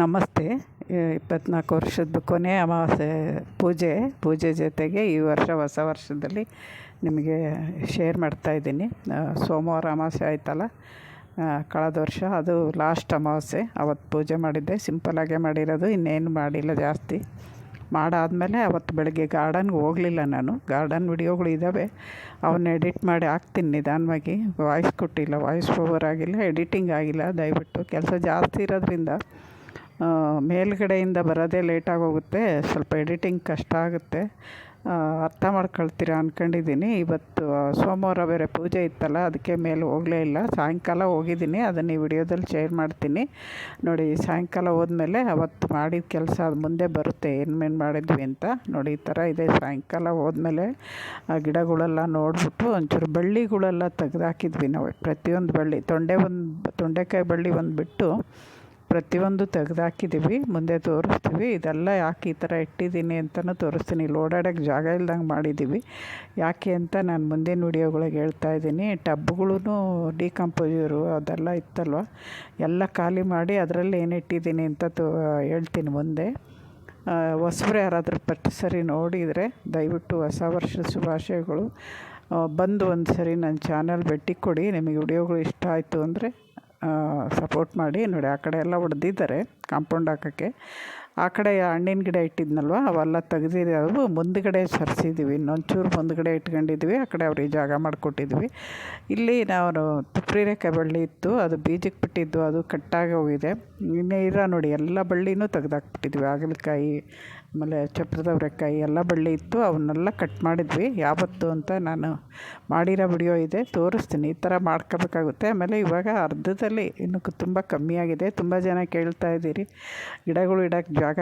ನಮಸ್ತೆ. ಇಪ್ಪತ್ನಾಲ್ಕು ವರ್ಷದ ಕೊನೆಯ ಅಮಾವಾಸ್ಯೆ ಪೂಜೆ ಪೂಜೆ ಜೊತೆಗೆ ಈ ವರ್ಷ ಹೊಸ ವರ್ಷದಲ್ಲಿ ನಿಮಗೆ ಶೇರ್ ಮಾಡ್ತಾಯಿದ್ದೀನಿ ಸೋಮವಾರ ಅಮಾವಾಸ್ಯೆ ಆಯ್ತಲ್ಲ? ಕಳೆದ ವರ್ಷ ಅದು ಲಾಸ್ಟ್ ಅಮಾವಾಸ್ಯೆ. ಅವತ್ತು ಪೂಜೆ ಮಾಡಿದ್ದೆ. ಸಿಂಪಲಾಗೇ ಮಾಡಿರೋದು. ಇನ್ನೇನು ಮಾಡಿಲ್ಲ ಜಾಸ್ತಿ. ಮಾಡಾದಮೇಲೆ ಅವತ್ತು ಬೆಳಗ್ಗೆ ಗಾರ್ಡನ್ಗೆ ಹೋಗಲಿಲ್ಲ ನಾನು. ಗಾರ್ಡನ್ ವಿಡಿಯೋಗಳು ಇದ್ದಾವೆ ಅವನ್ನ ಎಡಿಟ್ ಮಾಡಿ ಹಾಕ್ತೀನಿ ನಿಧಾನವಾಗಿ. ವಾಯ್ಸ್ ಕೊಟ್ಟಿಲ್ಲ. ವಾಯ್ಸ್ ಓವರ್ ಆಗಿಲ್ಲ. ಎಡಿಟಿಂಗ್ ಆಗಿಲ್ಲ. ದಯವಿಟ್ಟು ಕೆಲಸ ಜಾಸ್ತಿ ಇರೋದ್ರಿಂದ ಮೇಲುಗಡೆಯಿಂದ ಬರೋದೇ ಲೇಟಾಗಿ ಹೋಗುತ್ತೆ ಸ್ವಲ್ಪ ಎಡಿಟಿಂಗ್ ಕಷ್ಟ ಆಗುತ್ತೆ. ಅರ್ಥ ಮಾಡ್ಕೊಳ್ತೀರ ಅಂದ್ಕೊಂಡಿದ್ದೀನಿ ಇವತ್ತು ಸೋಮವಾರ ಬೇರೆ ಪೂಜೆ ಇತ್ತಲ್ಲ, ಅದಕ್ಕೆ ಮೇಲೆ ಹೋಗಲೇ ಇಲ್ಲ. ಸಾಯಂಕಾಲ ಹೋಗಿದ್ದೀನಿ ಅದನ್ನು ಈ ವಿಡಿಯೋದಲ್ಲಿ ಶೇರ್ ಮಾಡ್ತೀನಿ. ನೋಡಿ, ಸಾಯಂಕಾಲ ಹೋದ್ಮೇಲೆ ಅವತ್ತು ಮಾಡಿದ ಕೆಲಸ ಅದು ಮುಂದೆ ಬರುತ್ತೆ ಏನೇನು ಮಾಡಿದ್ವಿ ಅಂತ. ನೋಡಿ, ಈ ಥರ ಇದೆ. ಸಾಯಂಕಾಲ ಹೋದ್ಮೇಲೆ, ಆ, ಗಿಡಗಳೆಲ್ಲ ನೋಡಿಬಿಟ್ಟು ಒಂಚೂರು ಬಳ್ಳಿಗಳೆಲ್ಲ ತೆಗೆದಾಕಿದ್ವಿ ನಾವು. ಪ್ರತಿಯೊಂದು ಬಳ್ಳಿ, ತೊಂಡೆ ಒಂದು, ತೊಂಡೆಕಾಯಿ ಬಳ್ಳಿ ಒಂದು ಬಿಟ್ಟು ಪ್ರತಿಯೊಂದು ತೆಗೆದಾಕಿದ್ದೀವಿ ಮುಂದೆ ತೋರಿಸ್ತೀವಿ. ಇದೆಲ್ಲ ಯಾಕೆ ಈ ಥರ ಇಟ್ಟಿದ್ದೀನಿ ಅಂತಲೂ ತೋರಿಸ್ತೀನಿ. ಇಲ್ಲಿ ಓಡಾಡೋಕ್ಕೆ ಜಾಗ ಇಲ್ದಂಗೆ ಮಾಡಿದ್ದೀವಿ ಯಾಕೆ ಅಂತ ನಾನು ಮುಂದಿನ ವೀಡಿಯೋಗಳಿಗೆ ಹೇಳ್ತಾ ಇದ್ದೀನಿ. ಟಬ್ಗಳೂ ಡಿಕಂಪೋಸರು ಅದೆಲ್ಲ ಇತ್ತಲ್ವ? ಎಲ್ಲ ಖಾಲಿ ಮಾಡಿ ಅದರಲ್ಲಿ ಏನು ಇಟ್ಟಿದ್ದೀನಿ ಅಂತ ತೋ, ಹೇಳ್ತೀನಿ ಮುಂದೆ. ಹೊಸಬ್ರು ಯಾರಾದರೂ ಪಟ್ಟು ಸರಿ ನೋಡಿದರೆ ದಯವಿಟ್ಟು ಹೊಸ ವರ್ಷದ ಶುಭಾಶಯಗಳು. ಬಂದು ಒಂದು ಸರಿ ನನ್ನ ಚಾನಲ್ ಭೇಟಿ ಕೊಡಿ. ನಿಮಗೆ ವಿಡಿಯೋಗಳು ಇಷ್ಟ ಆಯಿತು ಅಂದರೆ ಸಪೋರ್ಟ್ ಮಾಡಿ ನೋಡಿ, ಆ ಕಡೆ ಎಲ್ಲ ಹೊಡೆದಿದ್ದಾರೆ ಕಾಂಪೌಂಡ್ ಹಾಕೋಕ್ಕೆ. ಆ ಕಡೆ ಹಣ್ಣಿನ ಗಿಡ ಇಟ್ಟಿದ್ನಲ್ವ, ಅವೆಲ್ಲ ತೆಗ್ದಿರೋವು ಮುಂದುಗಡೆ ಸರಿಸಿದ್ದೀವಿ ಇನ್ನೊಂಚೂರು ಮುಂದುಗಡೆ ಇಟ್ಕೊಂಡಿದ್ವಿ, ಆ ಕಡೆ ಅವ್ರಿಗೆ ಜಾಗ ಮಾಡಿಕೊಟ್ಟಿದ್ವಿ. ಇಲ್ಲಿ ನಾವು ತುಪ್ರಿರೇಕಾಯಿ ಬಳ್ಳಿ ಇತ್ತು, ಅದು ಬೀಜಕ್ಕೆ ಬಿಟ್ಟಿದ್ದು, ಅದು ಕಟ್ಟಾಗಿ ಹೋಗಿದೆ. ಇನ್ನೇ ಇರೋ ನೋಡಿ, ಎಲ್ಲ ಬಳ್ಳಿನೂ ತೆಗೆದಾಕ್ಬಿಟ್ಟಿದ್ವಿ, ಹಾಗಲಕಾಯಿ ಆಮೇಲೆ ಚಪ್ರದವ್ರೆಕಾಯಿ ಎಲ್ಲ ಬಳ್ಳಿ ಇತ್ತು, ಅವನ್ನೆಲ್ಲ ಕಟ್ ಮಾಡಿದ್ವಿ. ಯಾವತ್ತು ಅಂತ ನಾನು ಮಾಡಿರೋ ವಿಡಿಯೋ ಇದೆ, ತೋರಿಸ್ತೀನಿ. ಈ ಥರ ಮಾಡ್ಕೋಬೇಕಾಗುತ್ತೆ. ಆಮೇಲೆ ಇವಾಗ ಅರ್ಧದಲ್ಲಿ ಇನ್ನು ತುಂಬ ಕಮ್ಮಿಯಾಗಿದೆ ತುಂಬ ಜನ ಕೇಳ್ತಾ ಇದ್ದೀರಿ, ಗಿಡಗಳು ಇಡೋಕ್ಕೆ ಜಾಗ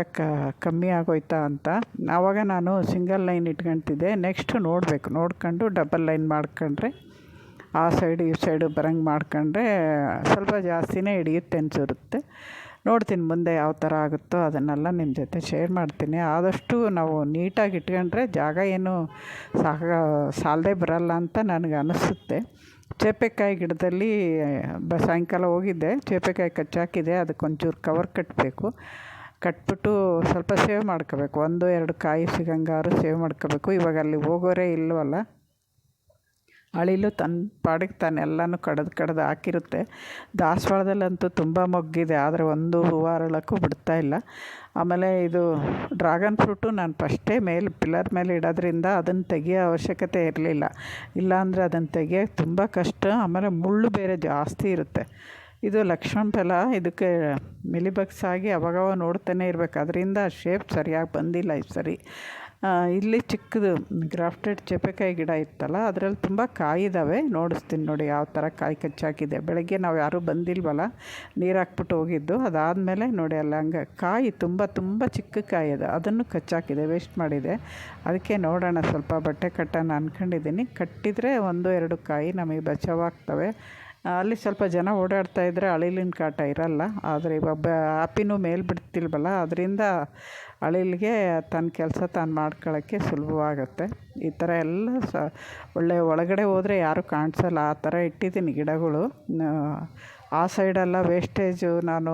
ಕಮ್ಮಿ ಆಗೋಯ್ತಾ ಅಂತ. ಆವಾಗ ನಾನು ಸಿಂಗಲ್ ಲೈನ್ ಇಟ್ಕೊಳ್ತಿದ್ದೆ ನೆಕ್ಸ್ಟ್ ನೋಡಬೇಕು. ನೋಡ್ಕೊಂಡು ಡಬಲ್ ಲೈನ್ ಮಾಡ್ಕೊಂಡ್ರೆ, ಆ ಸೈಡು ಈ ಸೈಡು ಬರಂಗೆ ಮಾಡ್ಕೊಂಡ್ರೆ ಸ್ವಲ್ಪ ಜಾಸ್ತಿನೇ ಹಿಡಿಯುತ್ತೆ ಅನಿಸಿರುತ್ತೆ ನೋಡ್ತೀನಿ ಮುಂದೆ ಯಾವ ಥರ ಆಗುತ್ತೋ ಅದನ್ನೆಲ್ಲ ನಿಮ್ಮ ಜೊತೆ ಶೇರ್ ಮಾಡ್ತೀನಿ. ಆದಷ್ಟು ನಾವು ನೀಟಾಗಿ ಇಟ್ಕೊಂಡ್ರೆ ಜಾಗ ಏನು ಸಾಕ ಸಾಲದೇ ಬರಲ್ಲ ಅಂತ ನನಗೆ ಅನಿಸುತ್ತೆ. ಚೇಪೆಕಾಯಿ ಗಿಡದಲ್ಲಿ, ಬ, ಸಾಯಂಕಾಲ ಹೋಗಿದ್ದೆ. ಚೇಪೆಕಾಯಿ ಕಚ್ಚಾಕಿದೆ ಅದಕ್ಕೆ ಒಂಚೂರು ಕವರ್ ಕಟ್ಟಬೇಕು ಕಟ್ಬಿಟ್ಟು ಸ್ವಲ್ಪ ಸೇವ್ ಮಾಡ್ಕೋಬೇಕು. ಒಂದು, ಎರಡು ಕಾಯಿ ಸಿಗಂಗಾರು ಸೇವ್ ಮಾಡ್ಕೋಬೇಕು. ಇವಾಗ ಅಲ್ಲಿ ಹೋಗೋರೇ ಇಲ್ಲವಲ್ಲ ಅಳಿಲು ತನ್ನ ಪಾಡಿಗೆ ತಾನು ಎಲ್ಲನೂ ಕಡ್ದು ಕಡ್ದು ಹಾಕಿರುತ್ತೆ. ದಾಸವಾಳದಲ್ಲಂತೂ ತುಂಬ ಮೊಗ್ಗಿದೆ. ಆದರೆ ಒಂದು ಹೂವು ಬಿಡ್ತಾ ಇಲ್ಲ. ಆಮೇಲೆ ಇದು ಡ್ರಾಗನ್ ಫ್ರೂಟು ನಾನು ಫಸ್ಟೇ ಮೇಲೆ ಪಿಲ್ಲರ್ ಮೇಲೆ ಇಡೋದ್ರಿಂದ ಅದನ್ನು ತೆಗಿಯೋ ಅವಶ್ಯಕತೆ ಇರಲಿಲ್ಲ. ಇಲ್ಲಾಂದರೆ ಅದನ್ನು ತೆಗಿಯೋಕ್ಕೆ ತುಂಬ ಕಷ್ಟ. ಆಮೇಲೆ ಮುಳ್ಳು ಬೇರೆ ಜಾಸ್ತಿ ಇರುತ್ತೆ. ಇದು ಲಕ್ಷ್ಮಣ ಫಲ. ಇದಕ್ಕೆ ಮಿಲಿಬಗ್ಸ್ ಆಗಿ ಅವಾಗವಾಗ ನೋಡ್ತಾನೆ ಇರಬೇಕು. ಅದರಿಂದ ಶೇಪ್ ಸರಿಯಾಗಿ ಬಂದಿಲ್ಲ ಈ ಸರಿ. ಇಲ್ಲಿ ಚಿಕ್ಕದು ಗ್ರಾಫ್ಟೆಡ್ ಚಪೆಕಾಯಿ ಗಿಡ ಇತ್ತಲ್ಲ, ಅದರಲ್ಲಿ ತುಂಬ ಕಾಯಿ ಇದ್ದಾವೆ ನೋಡಿಸ್ತೀನಿ ನೋಡಿ ಯಾವ ಥರ ಕಾಯಿ ಕಚ್ಚಾಕಿದೆ. ಬೆಳಗ್ಗೆ ನಾವು ಯಾರೂ ಬಂದಿಲ್ವಲ್ಲ, ನೀರು ಹಾಕ್ಬಿಟ್ಟು ಹೋಗಿದ್ದು. ಅದಾದಮೇಲೆ ನೋಡಿ ಅಲ್ಲ, ಹಂಗೆ ಕಾಯಿ ತುಂಬ ತುಂಬ ಚಿಕ್ಕ ಕಾಯಿ ಅದು. ಅದನ್ನು ಕಚ್ಚಾಕಿದೆ ವೇಸ್ಟ್ ಮಾಡಿದೆ. ಅದಕ್ಕೆ ನೋಡೋಣ, ಸ್ವಲ್ಪ ಬಟ್ಟೆ ಕಟ್ಟೋಣ ಅಂದ್ಕೊಂಡಿದ್ದೀನಿ ಕಟ್ಟಿದರೆ ಒಂದು, ಎರಡು ಕಾಯಿ ನಮಗೆ ಬಚಾವಾಗ್ತವೆ. ಅಲ್ಲಿ ಸ್ವಲ್ಪ ಜನ ಓಡಾಡ್ತಾ ಇದ್ದರೆ ಅಳಿಲಿನ ಕಾಟ ಇರಲ್ಲ. ಆದರೆ ಇವಾಗ ಅಪ್ಪಿನೂ ಮೇಲೆ ಬಿಡ್ತಿಲ್ವಲ್ಲ ಅದರಿಂದ ಅಳಿಲಿಗೆ ತನ್ನ ಕೆಲಸ ತಾನು ಮಾಡ್ಕೊಳ್ಳೋಕ್ಕೆ ಸುಲಭವಾಗುತ್ತೆ. ಈ ಥರ ಎಲ್ಲ ಸ, ಒಳ್ಳೆ ಒಳಗಡೆ ಹೋದರೆ ಯಾರೂ ಕಾಣಿಸಲ್ಲ. ಆ ಥರ ಇಟ್ಟಿದ್ದೀನಿ ಗಿಡಗಳು. ಆ ಸೈಡೆಲ್ಲ ವೇಸ್ಟೇಜು ನಾನು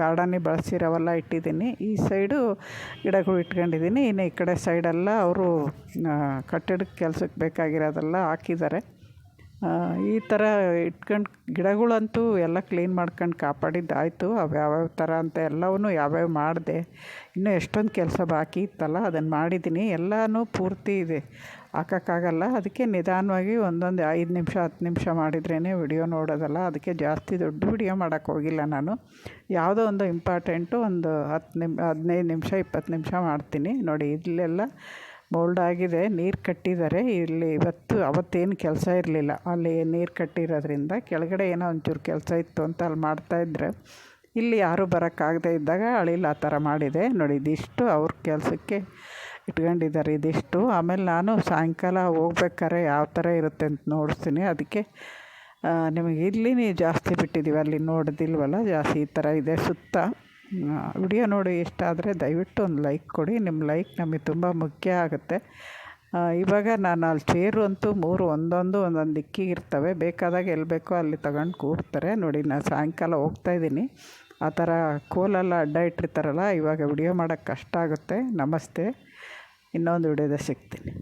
ಗಾರ್ಡನ್ನಿಗೆ ಬಳಸಿರೋವೆಲ್ಲ ಇಟ್ಟಿದ್ದೀನಿ. ಈ ಸೈಡು ಗಿಡಗಳು ಇಟ್ಕೊಂಡಿದ್ದೀನಿ. ಇನ್ನು ಈ ಕಡೆ ಸೈಡೆಲ್ಲ ಅವರು ಕಟ್ಟಡಕ್ಕೆ ಕೆಲ್ಸಕ್ಕೆ ಬೇಕಾಗಿರೋದೆಲ್ಲ ಹಾಕಿದ್ದಾರೆ. ಈ ಥರ ಇಟ್ಕೊಂಡು ಗಿಡಗಳಂತೂ ಎಲ್ಲ ಕ್ಲೀನ್ ಮಾಡ್ಕೊಂಡು ಕಾಪಾಡಿದ್ದಾಯಿತು. ಅವು ಯಾವ್ಯಾವ ಥರ ಅಂತ ಎಲ್ಲವೂ ಯಾವ್ಯಾವ ಮಾಡಿದೆ. ಇನ್ನೂ ಎಷ್ಟೊಂದು ಕೆಲಸ ಬಾಕಿ ಇತ್ತಲ್ಲ ಅದನ್ನು ಮಾಡಿದ್ದೀನಿ ಎಲ್ಲನೂ ಪೂರ್ತಿ ಇದೆ. ಹಾಕೋಕ್ಕಾಗಲ್ಲ. ಅದಕ್ಕೆ ನಿಧಾನವಾಗಿ ಒಂದೊಂದು ಐದು ನಿಮಿಷ, ಹತ್ತು ನಿಮಿಷ ಮಾಡಿದ್ರೇ ವಿಡಿಯೋ ನೋಡೋದಲ್ಲ. ಅದಕ್ಕೆ ಜಾಸ್ತಿ ದೊಡ್ಡ ವಿಡಿಯೋ ಮಾಡೋಕ್ಕೆ ಹೋಗಿಲ್ಲ ನಾನು. ಯಾವುದೋ ಒಂದು ಇಂಪಾರ್ಟೆಂಟು ಒಂದು ಹತ್ತು ನಿಮ್, ಹದಿನೈದು ನಿಮಿಷ, ಇಪ್ಪತ್ತು ನಿಮಿಷ ಮಾಡ್ತೀನಿ. ನೋಡಿ ಇಲ್ಲೆಲ್ಲ ಮೋಲ್ಡ್ ಆಗಿದೆ, ನೀರು ಕಟ್ಟಿದ್ದಾರೆ. ಇಲ್ಲಿ ಇವತ್ತು ಅವತ್ತೇನು ಕೆಲಸ ಇರಲಿಲ್ಲ. ಅಲ್ಲಿ ನೀರು ಕಟ್ಟಿರೋದ್ರಿಂದ ಕೆಳಗಡೆ ಏನೋ ಒಂಚೂರು ಕೆಲಸ ಇತ್ತು ಅಂತ ಅಲ್ಲಿ ಮಾಡ್ತಾಯಿದ್ರೆ ಇಲ್ಲಿ ಯಾರೂ ಬರೋಕ್ಕಾಗದೇ ಇದ್ದಾಗ ಅಳಿಲ್ಲ ಆ ಥರ ಮಾಡಿದೆ. ನೋಡಿ, ಇದಿಷ್ಟು ಅವ್ರ ಕೆಲಸಕ್ಕೆ ಇಟ್ಕೊಂಡಿದ್ದಾರೆ ಇದಿಷ್ಟು. ಆಮೇಲೆ ನಾನು ಸಾಯಂಕಾಲ ಹೋಗ್ಬೇಕಾದ್ರೆ ಯಾವ ಥರ ಇರುತ್ತೆ ಅಂತ ನೋಡಿಸ್ತೀನಿ. ಅದಕ್ಕೆ ನಿಮಗೆ ಇಲ್ಲಿ ಜಾಸ್ತಿ ಬಿಟ್ಟಿದ್ದೀವಿ ಅಲ್ಲಿ ನೋಡ್ದಿಲ್ವಲ್ಲ, ಜಾಸ್ತಿ ಈ ಥರ ಇದೆ ಸುತ್ತ. ವಿಡಿಯೋ ನೋಡಿ ಇಷ್ಟ ಆದರೆ ದಯವಿಟ್ಟು ಒಂದು ಲೈಕ್ ಕೊಡಿ. ನಿಮ್ಮ ಲೈಕ್ ನಮಗೆ ತುಂಬ ಮುಖ್ಯ ಆಗುತ್ತೆ. ಇವಾಗ ನಾನು ಅಲ್ಲಿ ಚೇರು ಅಂತೂ ಮೂರು ಒಂದೊಂದು ಒಂದೊಂದು ದಿಕ್ಕಿಗೆ ಇರ್ತವೆ. ಬೇಕಾದಾಗ ಎಲ್ಲಿ ಬೇಕೋ ಅಲ್ಲಿ ತಗೊಂಡು ಕೂರ್ತಾರೆ. ನೋಡಿ ನಾನು ಸಾಯಂಕಾಲ ಹೋಗ್ತಾಯಿದ್ದೀನಿ ಆ ಥರ ಕೋಲೆಲ್ಲ ಅಡ್ಡ ಇಟ್ಟಿರ್ತಾರಲ್ಲ, ಇವಾಗ ವಿಡಿಯೋ ಮಾಡೋಕ್ಕೆ ಕಷ್ಟ ಆಗುತ್ತೆ. ನಮಸ್ತೆ. ಇನ್ನೊಂದು ವಿಡಿಯೋದಲ್ಲಿ ಸಿಗ್ತೀನಿ.